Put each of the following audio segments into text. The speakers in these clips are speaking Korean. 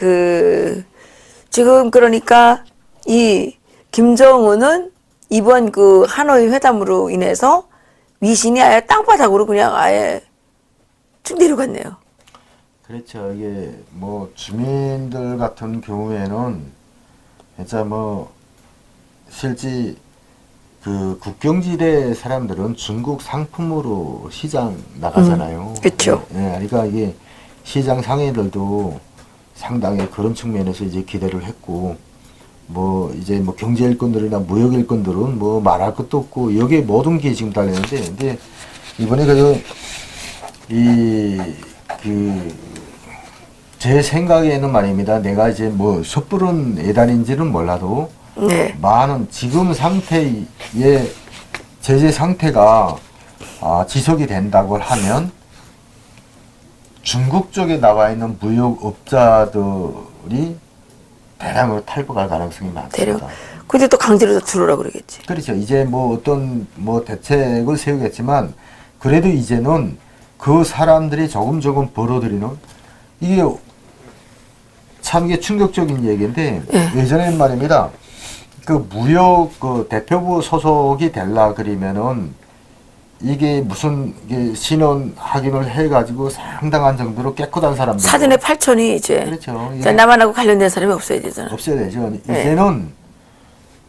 그 지금 그러니까 이 김정은은 이번 그 하노이 회담으로 인해서 미신이 아예 땅바닥으로 그냥 아예 쭉 내려갔네요. 그렇죠. 이게 뭐 주민들 같은 경우에는 진짜 뭐 실제 그 국경지대 사람들은 중국 상품으로 시장 나가잖아요. 음, 그쵸. 예, 그러니까 이게 시장 상인들도 상당히 그런 측면에서 이제 기대를 했고 뭐 이제 뭐 경제 일꾼들이나 무역 일꾼들은 뭐 말할 것도 없고 여기에 모든 게 지금 달렸는데 근데 이번에 그 그이그 제 생각에는 말입니다. 내가 이제 뭐 섣부른 예단인지는 몰라도 네. 많은 지금 상태의 제재 상태가 아, 지속이 된다고 하면 중국 쪽에 나와 있는 무역업자들이 대량으로 탈북할 가능성이. 많습니다. 근데 또 강제로 다 들어오라 그러겠지. 그렇죠. 이제 뭐 어떤 뭐 대책을 세우겠지만 그래도 이제는 그 사람들이 조금 조금 벌어들이는 이게 참 이게 충격적인 얘기인데 예. 예전에는 말입니다. 그 무역 그 대표부 소속이 될라 그러면은 이게 무슨 이게 신원 확인을 해가지고 상당한 정도로 깨끗한 사람들 사전에 8천이 이제 그렇죠. 자, 남한하고 관련된 사람이 없어야 되잖아. 없어야 되죠. 네. 이제는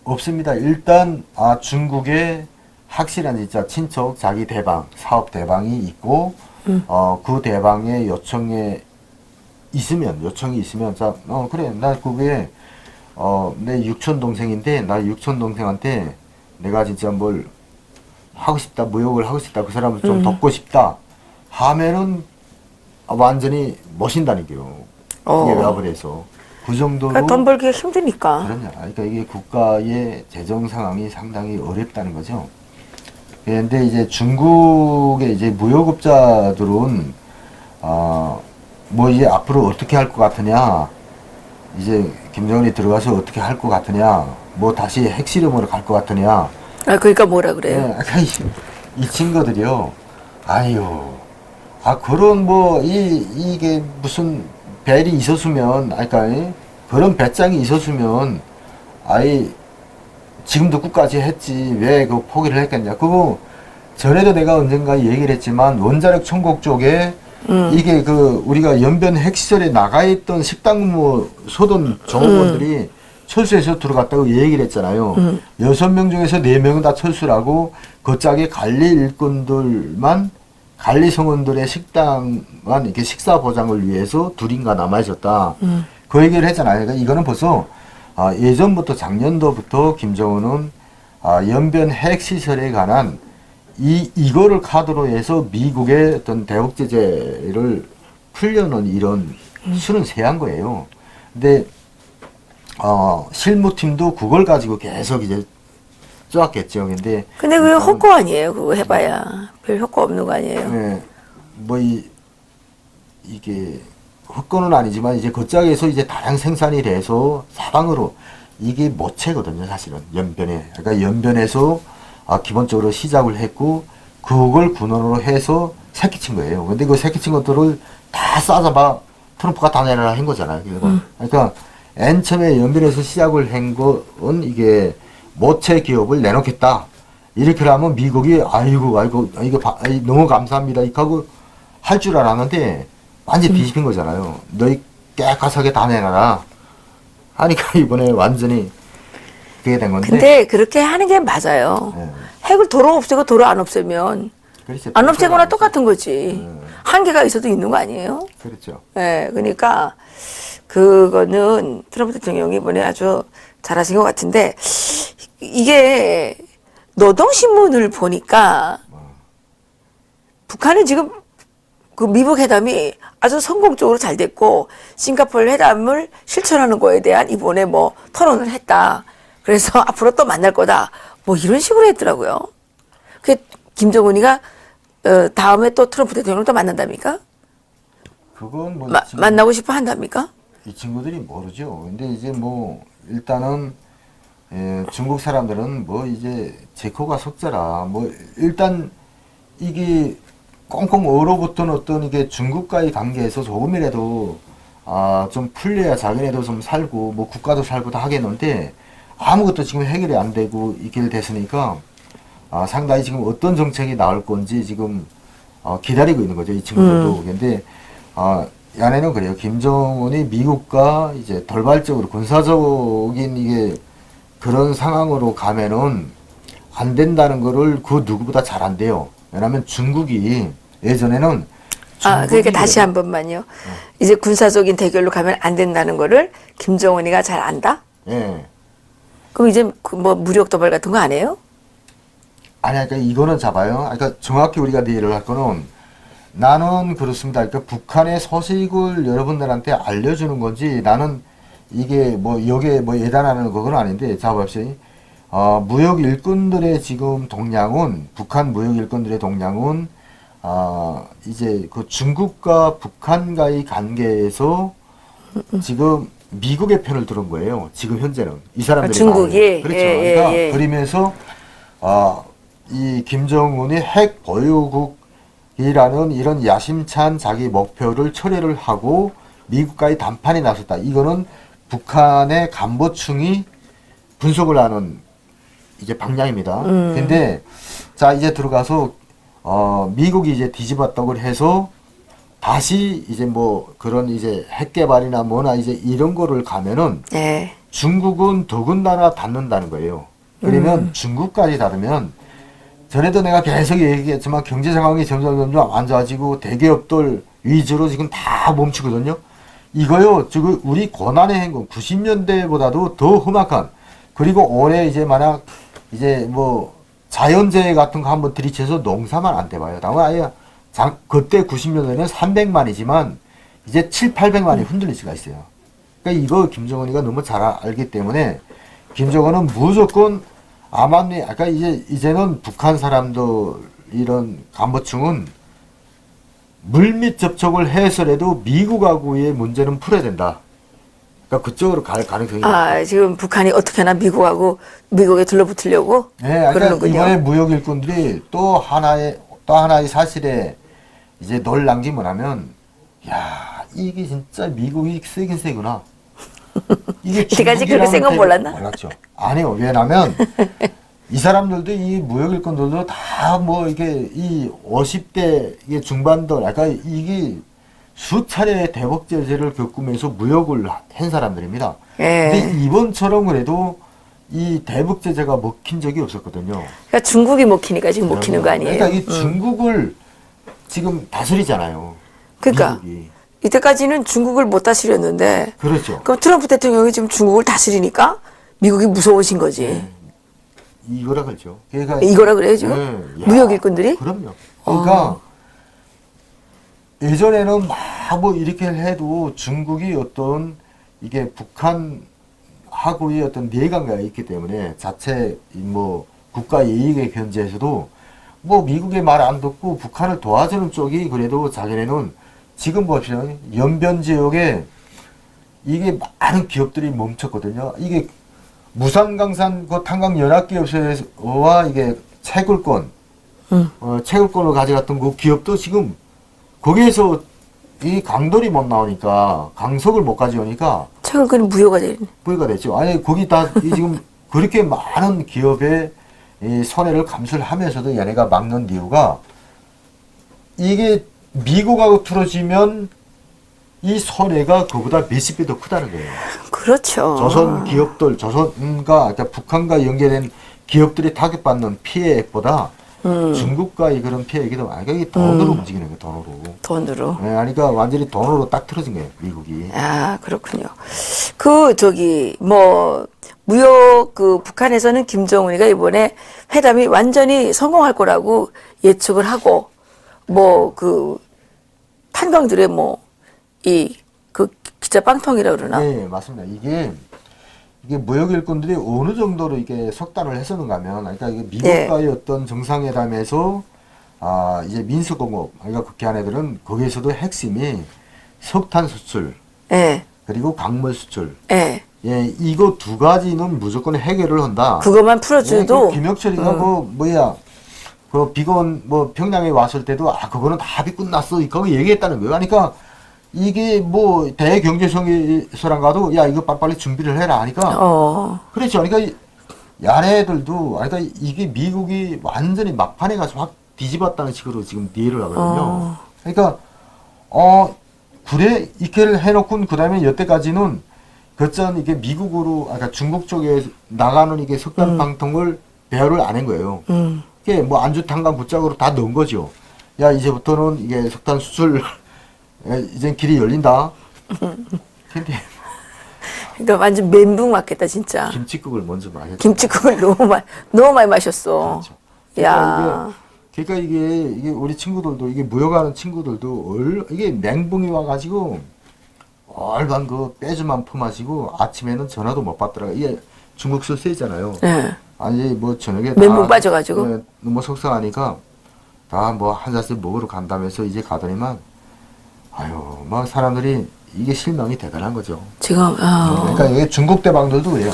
없습니다. 일단 아 중국에 확실한 진짜 친척 자기 대방 사업 대방이 있고 음. 어그 대방에 요청에 있으면 요청이 있으면 자어 그래 나 그게 어내 육촌 동생인데 나 육촌 동생한테 내가 진짜 뭘 하고 싶다 무역을 하고 싶다 그 사람을 좀 음. 돕고 싶다 하면은 완전히 멋인다니까요. 어. 이게 해서 그 정도로 그러니까 돈 벌기가 힘드니까. 그럼요. 그러니까 이게 국가의 재정 상황이 상당히 어렵다는 거죠. 그런데 이제 중국의 이제 무역업자들은 아뭐 이제 앞으로 어떻게 할 것 같으냐, 이제 김정은이 들어가서 어떻게 할 것 같으냐, 뭐 다시 핵실험으로 갈 것 같으냐. 아, 그러니까 뭐라 그래요? 예, 아까 이, 이 친구들이요. 아유, 아 그런 뭐 이 이게 무슨 벨이 있었으면, 아까 그러니까 그런 배짱이 있었으면, 아이 지금도 끝까지 했지 왜 그 포기를 했겠냐. 그거 전에도 내가 언젠가 얘기를 했지만 원자력 천국 쪽에 음. 이게 그 우리가 연변 핵시설에 나가 있던 식당무 소돈 종업원들이 철수해서 들어갔다고 얘기를 했잖아요. 음. 여섯 명 중에서 네 명은 다 철수라고 그 짝에 관리 일꾼들만 관리 성원들의 식당만 이렇게 식사 보장을 위해서 둘인가 남아 있었다. 음. 그 얘기를 했잖아요. 그러니까 이거는 벌써 아, 예전부터 작년도부터 김정은은 아, 연변 핵 시설에 관한 이 이거를 카드로 해서 미국의 어떤 대북 제재를 풀려는 이런 수는 세한 거예요. 근데 어, 실무팀도 그걸 가지고 계속 이제 쪼았겠죠. 근데 근데 그게 일단은 헛거 아니에요. 그거 해봐야. 별 효과 없는 거 아니에요. 예, 뭐이 이게 헛건은 아니지만 이제 그 짝에서 이제 다량 생산이 돼서 사방으로 이게 모체거든요, 사실은 연변에. 그러니까 연변에서 아, 기본적으로 시작을 했고 그걸 근원으로 해서 새끼친 거예요. 근데 그 새끼친 것들을 다 싸잡아 트럼프가 다 내놔라 한 거잖아요. 그러니까, 그러니까 맨 처음에 연변에서 시작을 한 거는 이게 모체 기업을 내놓겠다. 이렇게 하면 미국이 아이고 아이고 이거 너무 감사합니다. 이렇게 하고 할 줄 알았는데 완전 뒤집힌 거잖아요. 너희 깨끗하게 다 내놔라. 하니까 이번에 완전히 그게 된 건데. 근데 그렇게 하는 게 맞아요. 예. 핵을 도로 없애고 도로 안 없애면 그렇죠. 안 없애거나 똑같은 거지. 음. 한계가 있어도 있는 거 아니에요? 그렇죠. 예, 그러니까 그거는 트럼프 대통령이 이번에 아주 잘하신 것 같은데 이게 노동신문을 보니까 북한은 지금 그 미북 회담이 아주 성공적으로 잘 됐고 싱가포르 회담을 실천하는 거에 대한 이번에 뭐 토론을 했다. 그래서 앞으로 또 만날 거다. 뭐 이런 식으로 했더라고요. 그 김정은이가 어, 다음에 또 트럼프 대통령을 또 만난답니까? 그건 뭐 마- 만나고 싶어 한답니까? 이 친구들이 모르죠. 근데 이제 뭐 일단은 예, 중국 사람들은 뭐 이제 제코가 속자라 뭐 일단 이게 꽁꽁 얼어붙은 어떤 이게 중국과의 관계에서 조금이라도 아, 좀 풀려야 자기네도 좀 살고 뭐 국가도 살고 다 하겠는데 아무것도 지금 해결이 안 되고 이렇게 됐으니까 아, 상당히 지금 어떤 정책이 나올 건지 지금 어, 기다리고 있는 거죠 이 친구들도. 근데 아, 이 안에는 그래요. 김정은이 미국과 이제 돌발적으로 군사적인 이게 그런 상황으로 가면은 안 된다는 거를 그 누구보다 잘 안돼요. 왜냐하면 중국이 예전에는 아, 그러니까 다시. 한 번만요. 이제 군사적인 대결로 가면 안 된다는 거를 김정은이가 잘 안다? 예. 그럼 이제 그뭐 무력 도발 같은 거 안 해요? 아니, 그러니까 이거는 잡아요. 그러니까 정확히 우리가 이해를 할 거는 나는 그렇습니다. 그러니까 북한의 소식을 여러분들한테 알려주는 건지 나는 이게 뭐 여기에 뭐 예단하는 그건 아닌데 잡읍시 어, 무역 일꾼들의 지금 동향은 북한 무역 일꾼들의 동향은 어, 이제 그 중국과 북한과의 관계에서 지금 미국의 편을 들은 거예요. 지금 현재는 이 사람들이 아, 중국이? 말해요. 그렇죠. 예, 예, 그러니까 예. 그러면서 아, 이 김정은이 핵 보유국 이라는 이런 야심찬 자기 목표를 철회를 하고 미국과의談판에 나섰다. 이거는 북한의 간보층이 분석을 하는 이제 방향입니다. 음. 근데 자 이제 들어가서 어 미국이 이제 뒤집었다고 해서 다시 이제 뭐 그런 이제 핵 개발이나 뭐나 이제 이런 거를 가면은 네. 중국은 더군다나 닫는다는 거예요. 그러면 중국까지 닫으면 전에도 내가 계속 얘기했지만 경제 상황이 점점 점점 안 좋아지고 대기업들 위주로 지금 다 멈추거든요. 이거요, 지금 우리 고난의 행군 90년대보다도 더 험악한 그리고 올해 이제 만약 이제 뭐 자연재해 같은 거 한번 들이쳐서 농사만 안 돼봐요. 당연 아예 장, 그때 90년대는 300만이지만 이제 7, 800만이 흔들릴 수가 있어요. 그러니까 이거 김정은이가 너무 잘 아- 알기 때문에 김정은은 무조건 아마니 아까 이제 이제는 북한 사람들 이런 간부층은 물밑 접촉을 해서라도 미국하고의 문제는 풀어야 된다. 그러니까 그쪽으로 갈 가능성이 아, 지금 북한이 어떻게나 미국하고 미국에 둘러붙으려고 네, 그러니까. 이번에 무역 일꾼들이 또 하나의 또 하나의 사실에 이제 놀란 게 뭐냐면 야 이게 진짜 미국이 세긴 세구나. 이게 이때까지 그렇게 중국이라는 몰랐나? 몰랐죠. 아니요. 왜냐면 이 사람들도 이 무역 일꾼들도 다 뭐 이게 이 50대 이게 중반들 약간 이게 수차례 대북 제재를 겪으면서 무역을 한 사람들입니다. 예. 근데 이번처럼 그래도 이 대북 제재가 먹힌 적이 없었거든요. 그러니까 중국이 먹히니까 지금 먹히는 거 아니에요? 그러니까 이 음. 중국을 지금 다스리잖아요. 그러니까 미국이. 이때까지는 중국을 못 다스렸는데 그렇죠. 그럼 트럼프 대통령이 지금 중국을 다스리니까 미국이 무서워진 거지. 이거라 그러죠. 그러니까 이거라 그래요, 지금? 예. 야, 무역 일꾼들이? 그럼요. 그러니까 어. 예전에는 막뭐 이렇게 해도 중국이 어떤 이게 북한하고의 어떤 내관계가 있기 때문에 자체 이뭐 국가 이익의 견제에서도 뭐 미국의 말 안 듣고 북한을 도와주는 쪽이 그래도 자기네는 지금 봅시다. 연변 지역에 이게 많은 기업들이 멈췄거든요. 이게 무산강산 그 탄광 연합기업체와 이게 채굴권, 음. 어, 채굴권을 가져갔던 그 기업도 지금 거기에서 이 강돌이 못 나오니까 강석을 못 가져오니까 그는 무효가 되는. 부의가 됐죠. 아니 거기 다이 지금 그렇게 많은 기업의 이 손해를 감수를 하면서도 얘네가 막는 이유가 이게 미국하고 틀어지면 이 손해가 그보다 몇십 배 더 크다는 거예요. 그렇죠. 조선 기업들, 조선과 북한과 연계된 기업들이 타격받는 피해액보다 음. 중국과의 그런 피해액이 더 많아요. 이게 돈으로 움직이는 거예요, 돈으로. 돈으로. 네, 그러니까 완전히 돈으로 딱 틀어진 거예요, 미국이. 아, 그렇군요. 그, 저기, 뭐, 무역, 그, 북한에서는 김정은이가 이번에 회담이 완전히 성공할 거라고 예측을 하고, 뭐, 그, 탄광들의 뭐, 이, 그, 기자 빵통이라 그러나. 네, 맞습니다. 이게 이게 무역 일꾼들이 어느 정도로 이게 석단을 했었는가 하면, 그러니까 이게 미국과의 어떤 정상회담에서 아 이제 민수공업, 그러니까 극한 애들은 거기에서도 핵심이 석탄 수출 예, 그리고 광물 수출. 예. 예, 이거 두 가지는 무조건 해결을 한다. 그것만 예, 풀어줘도. 그 김혁철이가 음. 뭐 뭐야 그 비건 뭐 평양에 왔을 때도 아 그거는 다 합의 끝났어. 그거 얘기했다는 거예요. 그러니까 이게 뭐 대경제성에서랑 가도 야 이거 빨리빨리 준비를 해라 하니까 어. 그렇죠. 그러니까 이 야네들도 그러니까 이게 미국이 완전히 막판에 가서 확 뒤집었다는 식으로 지금 이해를 하거든요. 어. 그러니까 어 그래 이렇게를 해놓고 그다음에 여태까지는 그전 이게 미국으로 아까 중국 쪽에 나가는 이게 석탄 방통을 배열을 안 한 거예요. 음. 이게 뭐 안주 탄감 붙작으로 다 넣은 거죠. 야 이제부터는 이게 석탄 수출 이제 길이 열린다. 근데 그러니까 완전 멘붕 맞겠다 진짜. 김치국을 먼저 마셨죠. 김치국을 너무 많이 너무 많이 마셨어. 그렇죠. 야. 그러니까 이게, 그러니까 이게 이게 우리 친구들도 이게 무역하는 친구들도 얼 이게 맹붕이 와가지고 얼반 그 빼주만 품하시고 아침에는 전화도 못 받더라고. 이게 중국 소세잖아요. 네. 아니 뭐 저녁에 멘붕 빠져가지고? 네, 너무 속상하니까 다 뭐 한 잔씩 먹으러 간다면서 이제 가더니만 아유 막 사람들이 이게 실망이 대단한 거죠. 지금 아. 그러니까 이게 중국 대방들도 그래요.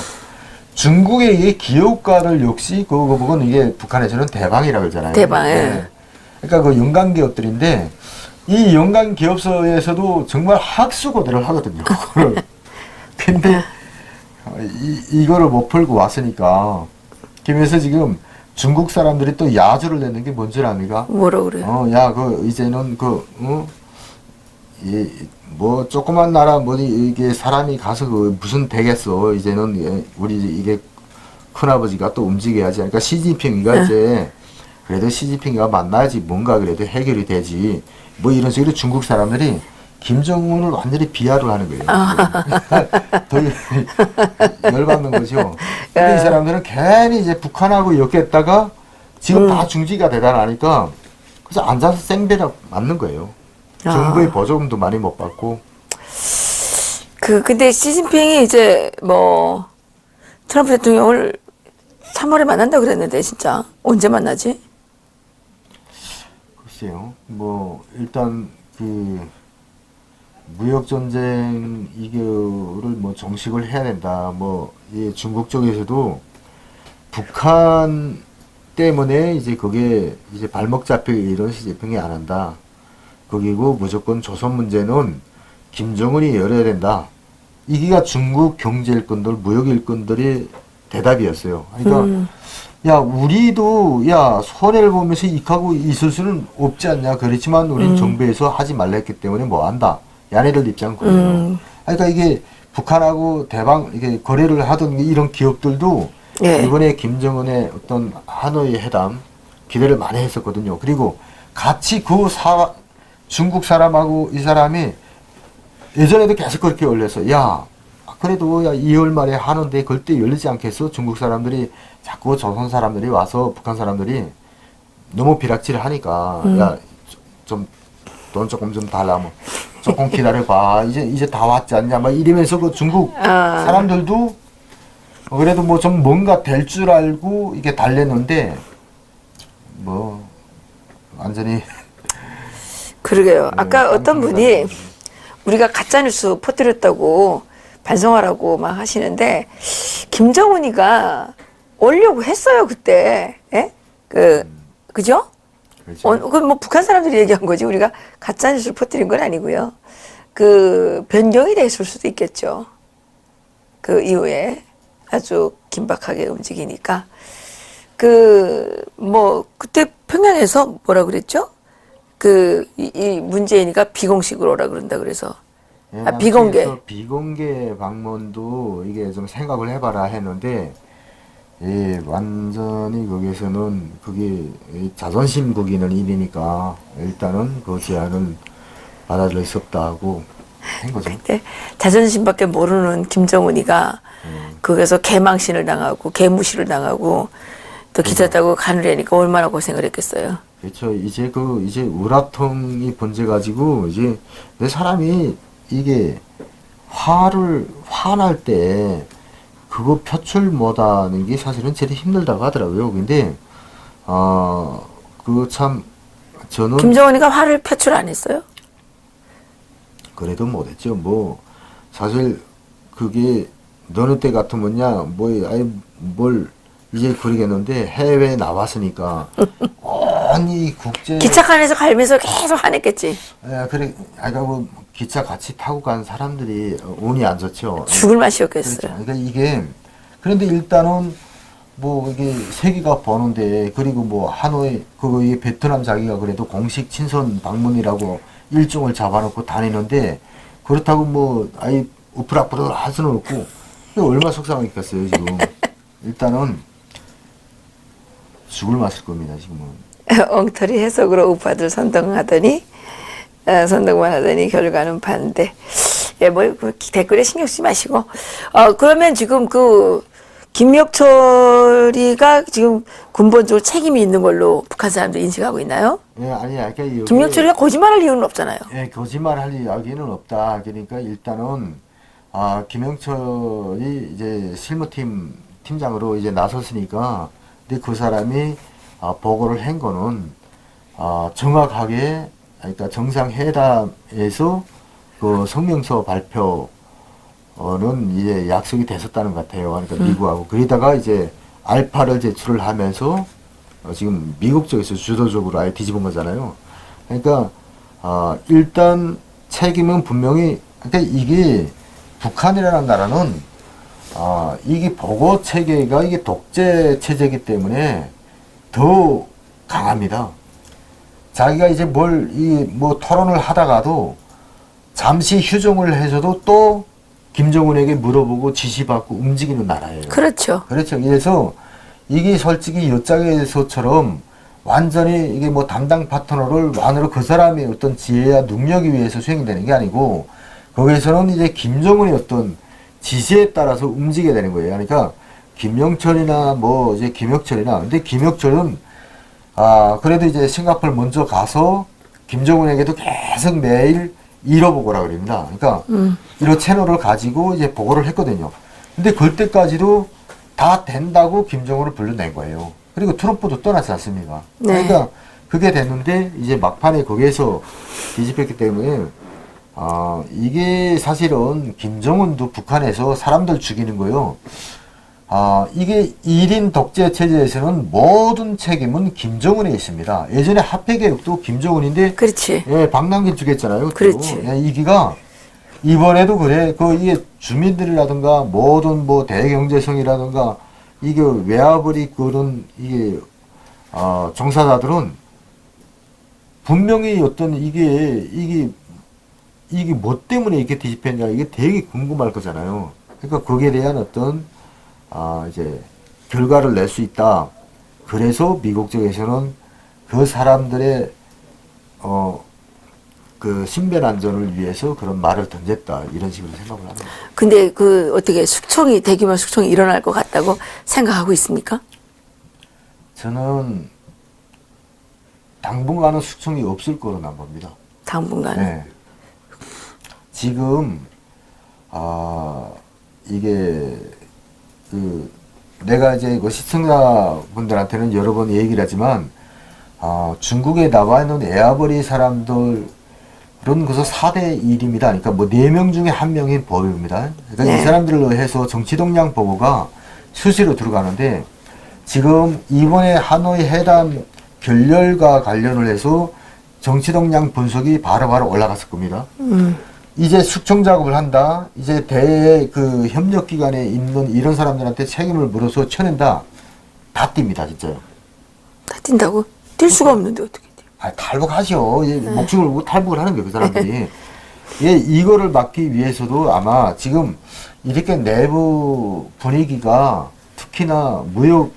중국의 이 기업가들 역시 그거 보건 이게 북한에서는 대방이라고 그러잖아요. 대방, 예. 그러니까 그 연간 기업들인데 이 연간 기업소에서도 정말 학수고대를 하거든요. 근데 이, 이거를 못 풀고 왔으니까 그래서 지금 중국 사람들이 또 야주를 내는 게 뭔지 압니까? 뭐라 그래? 요 어, 야, 그, 이제는 그, 어? 이, 뭐, 조그만 나라, 뭐, 이게 사람이 가서 그, 무슨 되겠어. 이제는, 예, 우리 이게 큰아버지가 또 움직여야지. 그러니까 시진핑이가 네. 이제, 그래도 시진핑이가 만나야지 뭔가 그래도 해결이 되지. 뭐 이런 식으로 중국 사람들이 김정은을 완전히 비하를 하는 거예요. 더 열받는 거죠. 근데 이 사람들은 괜히 이제 북한하고 엮였다가 지금 다 중지가 대단하니까 그래서 앉아서 생배락 맞는 거예요. 아. 정부의 보조금도 많이 못 받고 그 근데 시진핑이 이제 뭐 트럼프 대통령을 3월에 만난다 그랬는데 진짜 언제 만나지? 글쎄요. 뭐 일단 그 무역 전쟁 이거를 뭐 정식을 해야 된다. 뭐이 중국 쪽에서도 북한 때문에 이제 그게 이제 발목 잡힐 이런 시제평이 안 한다. 거기고 무조건 조선 문제는 김정은이 열어야 된다. 이기가 중국 경제 일꾼들, 무역 일꾼들의 대답이었어요. 그러니까 음. 야 우리도 야 손해를 보면서 익하고 있을 수는 없지 않냐. 그렇지만 우리는 음. 정부에서 하지 말라 했기 때문에 뭐 한다. 야네들 입장은 그래요. 음. 그러니까 이게 북한하고 대방 이게 거래를 하던 이런 기업들도 예. 이번에 김정은의 어떤 하노이 회담 기대를 많이 했었거든요. 그리고 같이 그 사, 중국 사람하고 이 사람이 예전에도 계속 그렇게 올려서 야 그래도 야 2월 말에 하는데 그때 열리지 않겠어? 중국 사람들이 자꾸 조선 사람들이 와서 북한 사람들이 너무 비락질을 하니까 음. 야좀 돈 조금 좀 달라 뭐 조금 기다려봐 이제 이제 다 왔지 않냐 막 이러면서 그 중국 아. 사람들도 어, 그래도 뭐 좀 뭔가 될 줄 알고 이게 달랬는데 뭐 완전히 그러게요. 아까 네, 어떤 분이. 우리가 가짜 뉴스 퍼뜨렸다고 반성하라고 막 하시는데 김정은이가 오려고 했어요 그때. 예? 그 그죠? 그렇죠. 어, 그뭐 북한 사람들이 얘기한 거지 우리가 가짜 뉴스를 퍼뜨린 건 아니고요. 그 변경이 됐을 수도 있겠죠. 그 이후에 아주 긴박하게 움직이니까 그 뭐 그때 평양에서 뭐라 그랬죠? 그 이 문재인이가 비공식으로 오라 그런다 그래서 예, 아, 비공개. 그래서 비공개 방문도 이게 좀 생각을 해봐라 했는데 예, 완전히 거기에서는 그게 이 자존심 구기는 일이니까 일단은 그 제안을 받아들일 수 없다 하고 한 거죠. 근데 자존심밖에 모르는 김정은이가 음. 거기서 개망신을 당하고 개무시를 당하고 또 기차 타고 가느라니까 얼마나 고생을 했겠어요. 그렇죠. 이제 그 이제 우라통이 번져 가지고 이제 내 사람이 이게 화를 화날 때 그거 표출 못하는 게 사실은 제일 힘들다고 하더라고요. 근데 어 그 참 저는 김정은이가 화를 표출 안 했어요? 그래도 못했죠. 뭐 사실 그게 너는 때 같으면야 뭐 아이 뭘 이제 그러겠는데 해외에 나왔으니까 아니 국제 기차칸에서 갈면서 계속 화냈겠지. 예, 그래, 아까 뭐 기차 같이 타고 간 사람들이 어, 운이 안 좋죠. 죽을 맛이었겠어요. 그렇죠. 그러니까 이게 그런데 일단은 뭐 이게 세계가 버는데 그리고 뭐 하노이 그거 이 베트남 자기가 그래도 공식 친선 방문이라고 일정을 잡아놓고 다니는데 그렇다고 뭐 아이 우프락부락 할 수는 없고 이게 얼마나 속상했겠어요 지금 일단은 죽을 맛일 겁니다 지금은 엉터리 해석으로 우파들 선동하더니 어, 선동만 하더니 결과는 반대. 예, 뭐그 댓글에 신경 쓰지 마시고. 어 그러면 지금 그 김혁철이가 지금 근본적으로 책임이 있는 걸로 북한 사람들이 인식하고 있나요? 예 아니야 그러니까 김혁철이가 거짓말할 이유는 없잖아요. 예, 거짓말 할 이야기는 없다. 그러니까 일단은 아, 김영철이 이제 실무팀 팀장으로 이제 나섰으니까 근데 그 사람이 아, 보고를 한 거는 아, 정확하게 그러니까 정상회담에서 그 성명서 발표는 이제 약속이 됐었다는 것 같아요. 그러니까 미국하고 그러다가 이제 알파를 제출을 하면서 어, 지금 미국 쪽에서 주도적으로 아예 뒤집은 거잖아요. 그러니까 아, 일단 책임은 분명히 그러니까 이게 북한이라는 나라는 아, 이게 보고 체계가 이게 독재 체제이기 때문에 더 강합니다. 자기가 이제 뭘 이 뭐 토론을 하다가도 잠시 휴정을 해서도 또 김정은에게 물어보고 지시받고 움직이는 나라예요. 그렇죠. 그렇죠. 그래서 이게 솔직히 여짝에서처럼 완전히 이게 뭐 담당 파트너를 완으로 그 사람의 어떤 지혜와 능력에 의해서 수행이 되는 게 아니고 거기에서는 이제 김정은의 어떤 지시에 따라서 움직여야 되는 거예요. 그러니까 김영철이나 뭐 이제 김혁철이나 근데 김혁철은 아 그래도 이제 싱가포르 먼저 가서 김정은에게도 계속 매일 잃어보고라 그럽니다. 그러니까 이런 채널을 가지고 이제 보고를 했거든요. 근데 그때까지도 다 된다고 김정은을 불러낸 거예요. 그리고 트럼프도 떠나지 않습니까? 네. 그러니까 그게 됐는데 이제 막판에 거기에서 뒤집혔기 때문에 아 이게 사실은 김정은도 북한에서 사람들 죽이는 거요. 아 이게 1인 독재 체제에서는 모든 책임은 김정은에 있습니다. 예전에 화폐개혁도 김정은인데 그렇지. 예, 박남긴 죽였잖아요. 또. 그렇지. 예, 이기가 이번에도 그래. 그 이게 주민들이라든가 모든 뭐 대경제성이라든가 이게 외화벌이 그런 이게 어, 종사자들은 분명히 어떤 이게 이게 이게 뭐 때문에 이렇게 뒤집혔냐 이게 되게 궁금할 거잖아요. 그러니까 거기에 대한 어떤 아 이제 결과를 낼 수 있다. 그래서 미국 쪽에서는 그 사람들의 어, 그 신변 안전을 위해서 그런 말을 던졌다 이런 식으로 생각을 합니다. 근데 그 어떻게 숙청이 대규모 숙청이 일어날 것 같다고 생각하고 있습니까? 저는 당분간은 숙청이 없을 거로 난 봅니다. 당분간. 네. 지금 아 이게 그 내가 이제 그 시청자분들한테는 여러 번 얘기를 하지만 아 중국에 나와 있는 에아버리 사람들은 그래서 4대 1입니다. 그러니까 뭐 4명 중에 한 명이 보유입니다. 그러니까 네. 이 사람들로 해서 정치동량 보고가 수시로 들어가는데 지금 이번에 하노이 회담 결렬과 관련을 해서 정치동량 분석이 바로 바로 올라갔을 겁니다. 음. 이제 숙청 작업을 한다. 이제 대그 협력 기관에 있는 이런 사람들한테 책임을 물어서 쳐낸다. 다 뜁니다, 진짜요. 다 뛴다고? 뛸 수가 없는데 어떻게 뛰어? 아, 탈북하죠. 예, 목숨을 걸고 탈북을 하는 거예요, 그 사람들이. 예, 이거를 막기 위해서도 아마 지금 이렇게 내부 분위기가 특히나 무역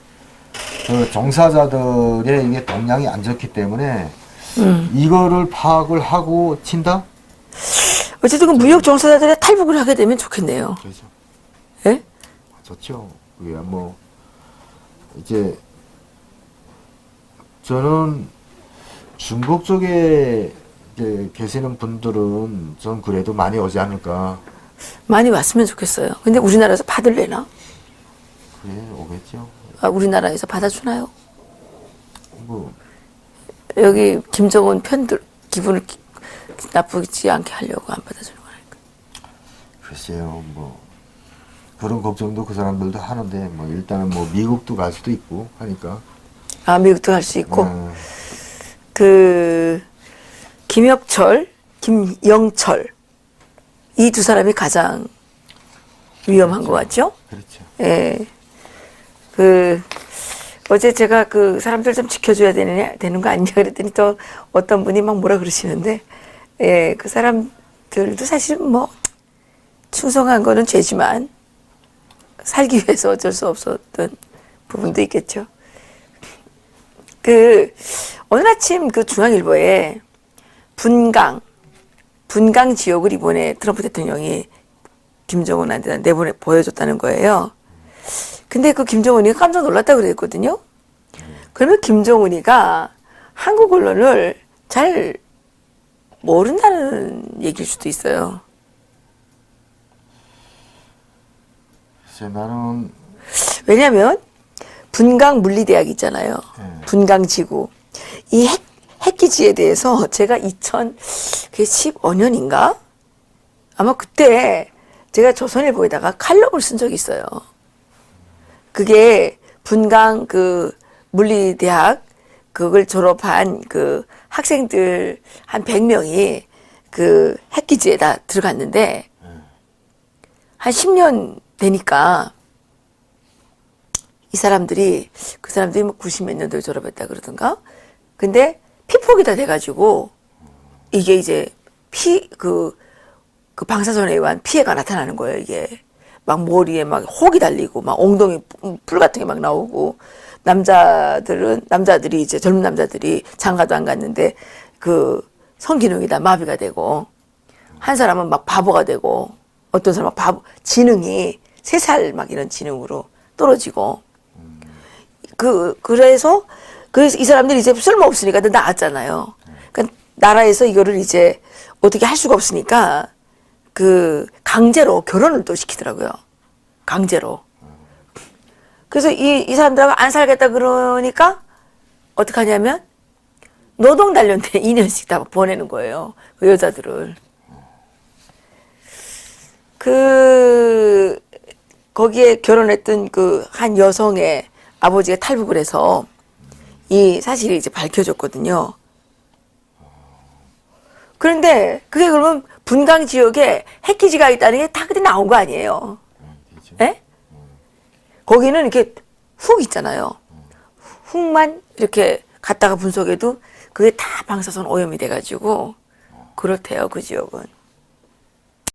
그 종사자들의 이게 동향이 안 좋기 때문에 음. 이거를 파악을 하고 친다? 어쨌든 그 무역 종사자들의 탈북을 하게 되면 좋겠네요. 그렇죠. 예? 좋죠. 그게 뭐 이제 저는 중국 쪽에 계시는 분들은 전 그래도 많이 오지 않을까. 많이 왔으면 좋겠어요. 근데 우리나라에서 받을래나? 그래 오겠죠. 아, 우리나라에서 받아주나요? 뭐 여기 김정은 편들 기분을 기- 나쁘지 않게 하려고 안 받아주는 거니까. 글쎄요 뭐 그런 걱정도 그 사람들도 하는데 뭐 일단은 뭐 미국도 갈 수도 있고 하니까. 아 미국도 갈 수 있고 음, 그 김혁철, 김영철 이 두 사람이 가장 위험한 것 같죠? 그렇죠. 예. 그, 어제 제가 그 사람들 좀 지켜줘야 되느냐, 되는 거 아니냐 그랬더니 또 어떤 분이 막 뭐라 그러시는데, 예, 그 사람들도 사실은 뭐, 충성한 거는 죄지만, 살기 위해서 어쩔 수 없었던 부분도 있겠죠. 그, 오늘 아침 그 중앙일보에 분강, 분강 지역을 이번에 트럼프 대통령이 김정은한테 내보내 보여줬다는 거예요. 근데 그 김정은이가 깜짝 놀랐다 그랬거든요. 그러면 김정은이가 한국 언론을 잘 모른다는 얘기일 수도 있어요. 글쎄 나는 왜냐하면 분강 물리대학 있잖아요. 네. 분강 지구 이 핵, 핵기지에 대해서 제가 2015년인가 아마 그때 제가 조선일보에다가 칼럼을 쓴 적이 있어요. 그게 분강 그 물리대학 그걸 졸업한 그 학생들 한 100명이 그 핵기지에 다 들어갔는데 한 10년 되니까 이 사람들이 그 사람들이 뭐 90몇 년도에 졸업했다 그러던가? 근데 피폭이 다 돼가지고 이게 이제 피그그 방사선에 의한 피해가 나타나는 거예요 이게. 막 머리에 막 혹이 달리고 막 엉덩이 풀 같은 게 막 나오고 남자들은 남자들이 이제 젊은 남자들이 장가도 안 갔는데 그 성기능이 다 마비가 되고 한 사람은 막 바보가 되고 어떤 사람은 바보 지능이 세 살 막 이런 지능으로 떨어지고 그 그래서 그래서 이 사람들이 이제 쓸모 없으니까 나왔잖아요. 그러니까 나라에서 이거를 이제 어떻게 할 수가 없으니까 그 강제로 결혼을 또 시키더라고요. 강제로. 그래서 이, 이 사람들하고 안 살겠다 그러니까 어떡하냐면 노동 단련대 2년씩 다 보내는 거예요. 그 여자들을. 그 거기에 결혼했던 그 한 여성의 아버지가 탈북을 해서 이 사실이 이제 밝혀졌거든요. 그런데 그게 그러면 분강 지역에 핵기지가 있다는 게 다 그때 나온 거 아니에요. 예? 거기는 이렇게 훅 있잖아요. 훅만 이렇게 갔다가 분석해도 그게 다 방사선 오염이 돼가지고 그렇대요 그 지역은.